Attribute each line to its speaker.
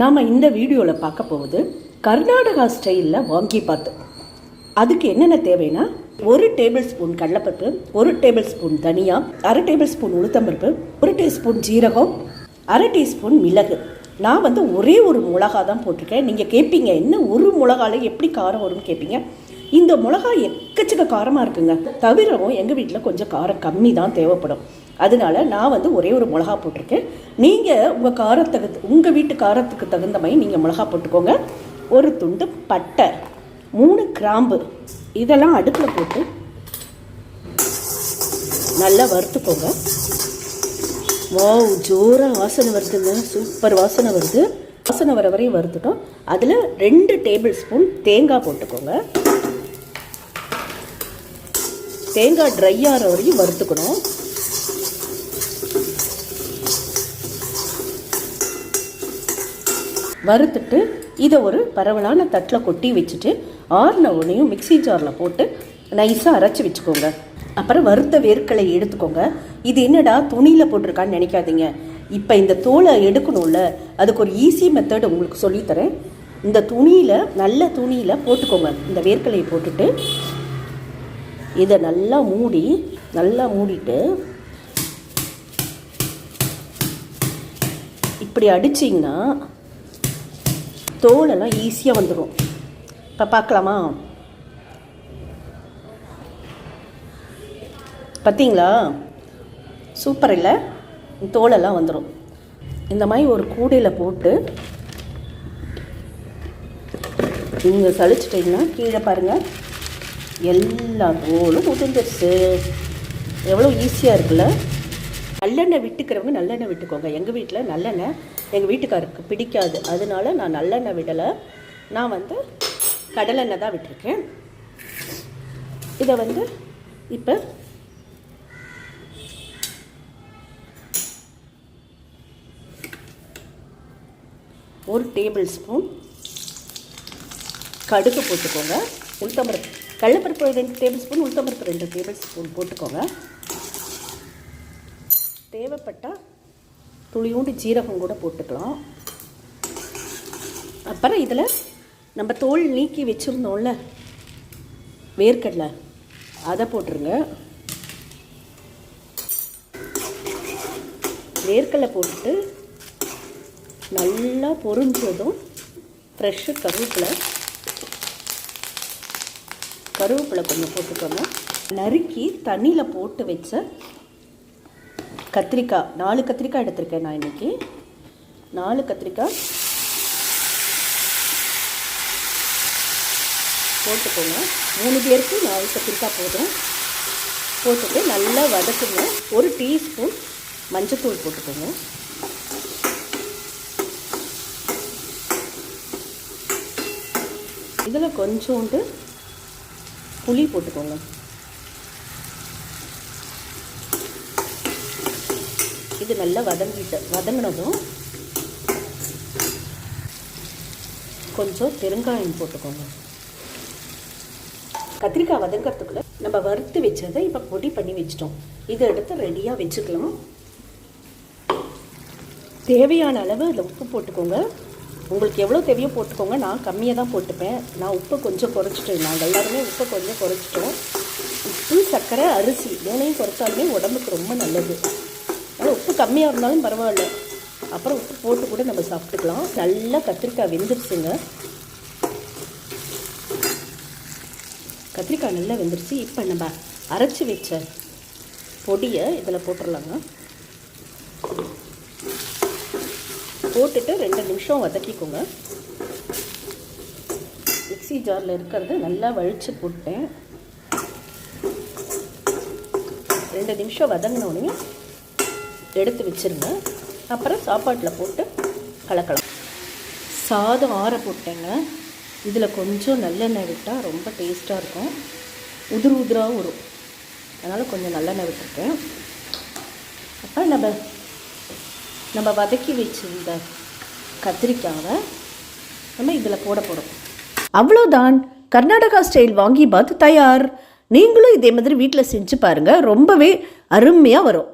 Speaker 1: நாம் இந்த வீடியோவில் பார்க்க போகுது கர்நாடகா ஸ்டைலில் வாங்கி பார்த்து. அதுக்கு என்னென்ன தேவைன்னா ஒரு டேபிள் ஸ்பூன் கடலப்பருப்பு ஒரு டேபிள் ஸ்பூன் தனியா அரை டேபிள் ஸ்பூன் உளுத்தம்பருப்பு ஒரு டீஸ்பூன் ஜீரகம் அரை டீஸ்பூன் மிளகு. நான் வந்து ஒரே ஒரு மிளகா தான் போட்டிருக்கேன். நீங்கள் கேட்பீங்க என்ன ஒரு மிளகால எப்படி காரம் வரும்னு கேட்பீங்க இந்த மிளகா எக்கச்சக்க காரமாக இருக்குங்க. தவிரவும் எங்கள் வீட்டில் கொஞ்சம் காரம் கம்மி தான் தேவைப்படும். அதனால நான் வந்து ஒரே ஒரு மிளகா போட்டிருக்கேன். நீங்கள் உங்கள் காரத்துக்கு உங்கள் வீட்டு காரத்துக்கு தகுந்த மாதிரி நீங்கள் மிளகா போட்டுக்கோங்க. ஒரு துண்டு பட்டை மூணு கிராம்பு இதெல்லாம் அடுப்பில் போட்டு நல்லா வறுத்துக்கோங்க. வாவ் ஜோராக வாசனை வருதுங்க. சூப்பர் வாசனை வருது. வாசனை வர வரையும் வறுத்துட்டோம். அதில் ரெண்டு டேபிள் ஸ்பூன் தேங்காய் போட்டுக்கோங்க. தேங்காய் ட்ரை ஆகிற வரையும் வறுத்துக்கணும். வறுத்துட்டு இதை ஒரு பரவலான தட்டில் கொட்டி வச்சுட்டு ஆறின உடனேயும் மிக்ஸி ஜாரில் போட்டு நைஸாக அரைச்சி வச்சுக்கோங்க. அப்புறம் வறுத்த வேர்க்கலை எடுத்துக்கோங்க. இது என்னடா துணியில் போட்டிருக்கான்னு நினைக்காதீங்க. இப்போ இந்த தோலை எடுக்கணும்ல அதுக்கு ஒரு ஈஸி மெத்தட் உங்களுக்கு சொல்லித்தரேன். இந்த துணியில் நல்ல துணியில் போட்டுக்கோங்க. இந்த வேர்க்கலையை போட்டுட்டு இதை நல்லா மூடி நல்லா மூடிட்டு இப்படி அடிச்சிங்கன்னா தோலெல்லாம் ஈஸியாக வந்துடும் இப்போ பார்க்கலாமா? பார்த்தீங்களா சூப்பர் இல்லை? தோலெல்லாம் வந்துடும் இந்த மாதிரி ஒரு கூடையில் போட்டு நீங்கள் சளிச்சிட்டிங்கன்னா கீழே பாருங்கள் எல்லா தோலும் உதிர்ந்துருச்சு. எவ்வளோ ஈஸியாக இருக்குல்ல? நல்லெண்ணெய் விட்டுக்கிறவங்க நல்லெண்ணெய் விட்டுக்கோங்க. எங்கள் வீட்டில் நல்லெண்ணெய் எங்கள் வீட்டுக்காருக்கு பிடிக்காது. அதனால நான் நல்லெண்ணெய் விடலை. நான் வந்து கடலெண்ணெய் தான் விட்டுருக்கேன். இதை வந்து இப்போ ஒரு டேபிள் ஸ்பூன் கடுகு போட்டுக்கோங்க. உளுத்தம்பருப்பு கடலப்பருப்பு ரெண்டு டேபிள் ஸ்பூன் உளுத்தம்பருப்பு ரெண்டு டேபிள் ஸ்பூன் போட்டுக்கோங்க. தேவைப்பட்டால் துளியூண்டு ஜீரகம் கூட போட்டுக்கலாம். அப்புறம் இதில் நம்ம தோல் நீக்கி வச்சுருந்தோம்ல வேர்க்கடலை அதை போட்டுருங்க. வேர்க்கடலை போட்டுட்டு நல்லா பொறிஞ்சதும் ஃப்ரெஷ்ஷு கருவேப்பிலை. கருவேப்பிலை கொஞ்சம் போட்டுக்கோங்க. நறுக்கி தண்ணியில் போட்டு வச்ச கத்திரிக்காய் நாலு கத்திரிக்காய் எடுத்திருக்கேன் நான் இன்றைக்கி நாலு கத்திரிக்காய் போட்டுக்கோங்க. மூணு பேருக்கு நாலு கத்திரிக்காய் போதும். போட்டுட்டு நல்லா வதக்குங்க. ஒரு டீஸ்பூன் மஞ்சத்தூள் போட்டுக்கோங்க. இதில் கொஞ்சோண்டு புளி போட்டுக்கோங்க. இது நல்லா வதங்கிட்டு வதங்கினதும் கொஞ்சம் பெருங்காயம் போட்டுக்கோங்க. கத்திரிக்காய் வதங்கிறதுக்குள்ள நம்ம வறுத்து வச்சதை இப்போ பொடி பண்ணி வச்சிட்டோம். இதை எடுத்து ரெடியாக வச்சுக்கலாம். தேவையான அளவு அதில் உப்பு போட்டுக்கோங்க. உங்களுக்கு எவ்வளோ தேவையோ போட்டுக்கோங்க. நான் கம்மியாக தான் போட்டுப்பேன். நான் உப்பு கொஞ்சம் குறைச்சிட்டேன். நாங்கள் எல்லாருமே உப்பை கொஞ்சம் குறைச்சிட்டோம். உப்பு சர்க்கரை அரிசி மூணையும் குறைச்சாலுமே உடம்புக்கு ரொம்ப நல்லது. கம்மியாக இருந்தாலும் பரவாயில்ல. அப்புறம் உப்பு போட்டு கூட நம்ம சாப்பிட்டுக்கலாம். நல்லா கத்திரிக்காய் வெந்துருச்சுங்க. கத்திரிக்காய் நல்லா வெந்துருச்சு. இப்போ நம்ம அரைச்சி வச்ச பொடியை இதில் போட்டுடலாங்க போட்டுட்டு ரெண்டு நிமிஷம் வதக்கிக்கோங்க. மிக்ஸி ஜாரில் இருக்கிறது நல்லா வழித்து போட்டேன். ரெண்டு நிமிஷம் வதங்கினோடனே எடுத்து வச்சுருங்க அப்புறம் சாப்பாட்டில் போட்டு கலக்கலாம். சாதம் ஆற போட்டேங்க. இதில் கொஞ்சம் நல்லெண்ணெய் விட்டால் ரொம்ப டேஸ்ட்டாக இருக்கும். உதிர் உதிராக வரும். அதனால் கொஞ்சம் நல்லெண்ணெய் விட்டுருக்கேன். அப்புறம் நம்ம நம்ம வதக்கி வச்சிருந்த கத்திரிக்காவை நம்ம இதில் போட போகிறோம் அவ்வளோதான் கர்நாடகா ஸ்டைல் வாங்கி பாத் தயார். நீங்களும் இதே மாதிரி வீட்டில் செஞ்சு பாருங்கள் ரொம்பவே அருமையாக வரும்.